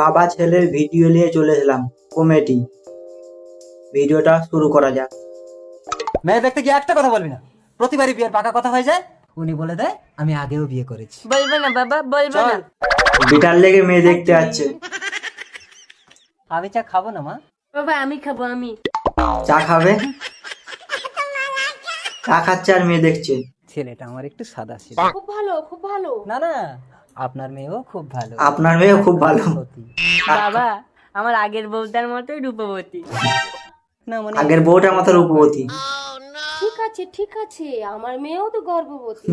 বাবা ছেলের ভিডিও নিয়ে চলে এলাম কমেডি। ভিডিওটা শুরু করা যাক। মেয়ে দেখতে গিয়ে একটা কথা বলবি না। প্রতিবারই বিয়ের পাকা কথা হয়ে যায় উনি বলে দেয় আমি আগেও বিয়ে করেছি। বলব না বাবা বলব না। বিটার লেগে মেয়ে দেখতে যাচ্ছে আমি চা খাব না মা? বাবা আমি খাব আমি। চা খাবে? চা খাচ্ছে আর মেয়ে দেখছে। ছেলেটা আমার একটু সাদা ছিল। খুব ভালো খুব ভালো। না না আপনার মেয়েও খুব ভালো। আপনার মেয়েও খুব ভালো। বাবা আমার আগের বউটার মতোই রূপবতী। না মানে আগের বউটার মাথার রূপবতী। ঠিক আছে ঠিক আছে। আমার মেয়েও তো গর্ভবতী।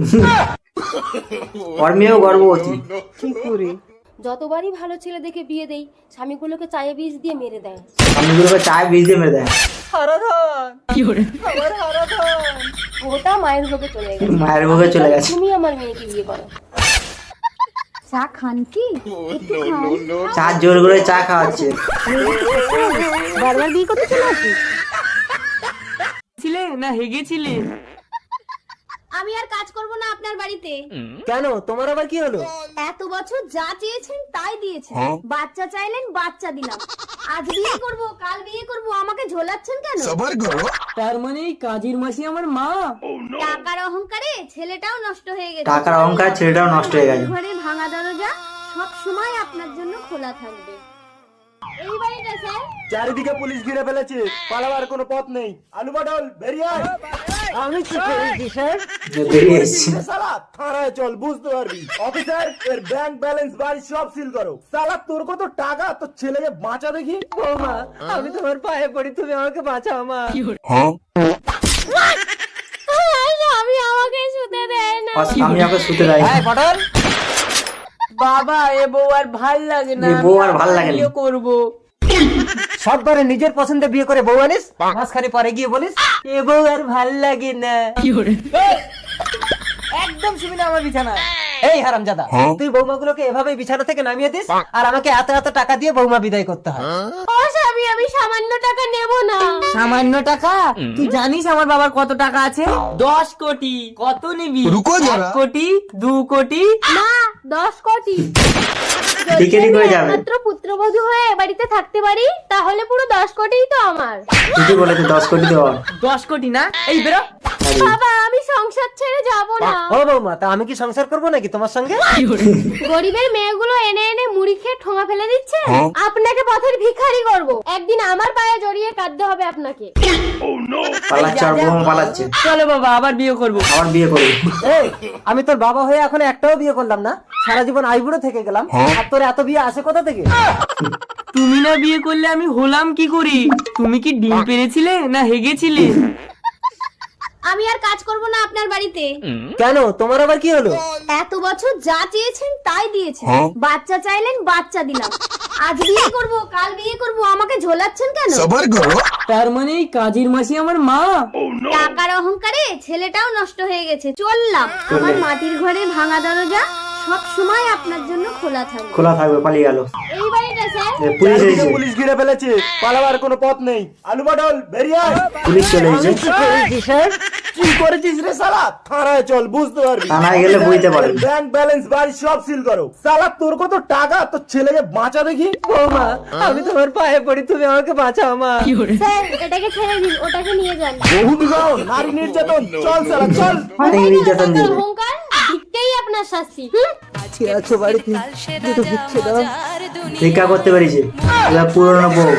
ওর মেয়েও গর্ভবতী। কি করে? যতবারই ভালো ছেলে দেখে বিয়ে দেই স্বামীগুলোকে চায়ে বীজ দিয়ে মেরে দেয়। স্বামীগুলোকে চায় বীজ দিয়ে মেরে দেয়। হারাধন। আমার হারাধন। ওটা মায়ের ভোগে চলে গেছে। মায়ের বুকে চলে গেছে। তুমি আমার মেয়েকে বিয়ে করো। চা খান কি? চা জোর করে চা খাওয়াচ্ছে। বারবার বিয়ে করতে চলে আসি ছিলে না হেগেছিলে? আমি আর কাজ করব না আপনার বাড়িতে। কেন? তোমার আবার কি হলো? এত বছর যা চেয়েছেন তাই দিয়েছেন। বাচ্চা চাইলেন বাচ্চা দিলাম। আজ বিয়ে করব কাল বিয়ে করব আমাকে ঝোলাচ্ছেন কেন? তার মানে এই কাজীর মাসি আমার মা। টাকার অহংকারে ছেলেটাও নষ্ট হয়ে গেছে। টাকার অহংকার ছেলেটাও নষ্ট হয়ে গেছে। ঘরে ভাঙা দরজা সব সময় আপনার জন্য খোলা থাকবে। এই বাড়িটা স্যার? চারিদিকে পুলিশ ঘিরে ফেলেছে। পালাবার কোনো পথ নেই। আলু পটল বেরিয়ে। আমি কি করেছি স্যার সালা থানায় চল বুঝতে পারবি। অফিসার এর ব্যাংক ব্যালেন্স বাড়ি সব সিল করো। সালা তোর কত টাকা? তোর ছেলেকে বাঁচা দেখি। বৌমা আমি তোমার পায়ে পড়ি তুমি আমাকে বাঁচাও মা। আমি আমাকে শুতে দেয় না। আমি ওকে শুতে দেয় এই পটল। বাবা এ বউ আর ভালো লাগে না। এ বউ আর ভালো লাগে না। করব। সববারে নিজের পছন্দে বিয়ে করে বউ আনিস মাঝখানে পরে গিয়ে বলিস এ বউ আর ভালো লাগে না। একদম শুবি না আমার বিছানা। এই। হারাম জাদা তুই বৌমাগুলোকে এভাবে বিছানা থেকে নামিয়ে দিস আর আমাকে এত এত টাকা দিয়ে বৌমা বিদায় করতে হয়। ও স্বামী আমি সামান্য টাকা নেব না। সামান্য টাকা? তুই জানিস আমার বাবার কত টাকা আছে? দশ কোটি। কত নিবি? কোটি দু কোটি না। দশ কোটি। দিকে হয়ে যাবে। মাত্র পুত্রবধূ হয়ে এ বাড়িতে থাকতে পারি তাহলে পুরো দশ কোটিই তো আমার। ঠিকই বলেছে দশ কোটি দেওয়ার দশ কোটি না? এই বেরো। বাবা আমি সংসার ছেড়ে যাব না। ও বৌমা তা আমি কি সংসার করব নাকি তোমার সঙ্গে? গরিবের মেয়েগুলো এনে এনে মুড়ি খেয়ে ঠোঙা ফেলে দিচ্ছে? আপনাকে পথের ভিখারি করব। একদিন আমার পায়ে জড়িয়ে কাঁদতে হবে আপনাকে। পালাচ্ছে আর বউ পালাচ্ছে। চলো বাবা আবার বিয়ে করব। আবার বিয়ে করবে। এই আমি তোর বাবা হয়ে এখন একটাও বিয়ে করলাম না? সারা জীবন আইবুড়ো থেকে গেলাম। আর তোর এত বিয়ে আসে কোথা থেকে? তুমি না বিয়ে করলে আমি হলাম কি করি? তুমি কি ডিম পেরেছিলে না হেগেছিলে? আমি আর কাজ করব না আপনার বাড়িতে। কেন? তোমার আবার কি হলো? এত বছর যা চেয়েছেন তাই দিয়েছেন। বাচ্চা চাইলেন বাচ্চা দিলাম। আজ বিয়ে করব কাল বিয়ে করব আমাকে ঝোলাচ্ছেন কেন? তার মানে এই কাজীর মাসি আমার মা? টাকার অহংকারে ছেলেটাও নষ্ট হয়ে গেছে চললাম। আমার মাটির ঘরে ভাঙা দরজা সব সময় আপনার জন্য খোলা থাকবে। খোলা থাকবে পালিয়ে গেল। এই বাড়িটা স্যার? পুলিশ এসেছে। পুলিশ ঘিরে ফেলেছে পালাবার কোনো পথ নেই। আলু পটল বেরিয়ে আয়। পুলিশ চলে এসেছে। কি করেছিস রে সালা? থানায় চল বুঝতে পারবি। থানায় গেলে বুঝতে পারবি। ব্যাংক ব্যালেন্স বাড়ি সব সিল করো। সালা তোর কত টাকা? তোর ছেলেকে বাঁচা দেখি। বৌমা আমি তোমার পায়ে পড়ি তুমি আমাকে বাঁচাও মা। স্যার এটাকে ছেড়ে দিন ওটাকে নিয়ে যান। বহু বিবাহ নারী নির্যাতন। চল সালা চল। অনেক নির্যাতন দিল আপনার শাস্তি? হুম? কে আছো বাড়িতে। দুটো ভিক্ষে দাও। ভিক্ষা করতে পারিস এবার পুরনো বউ।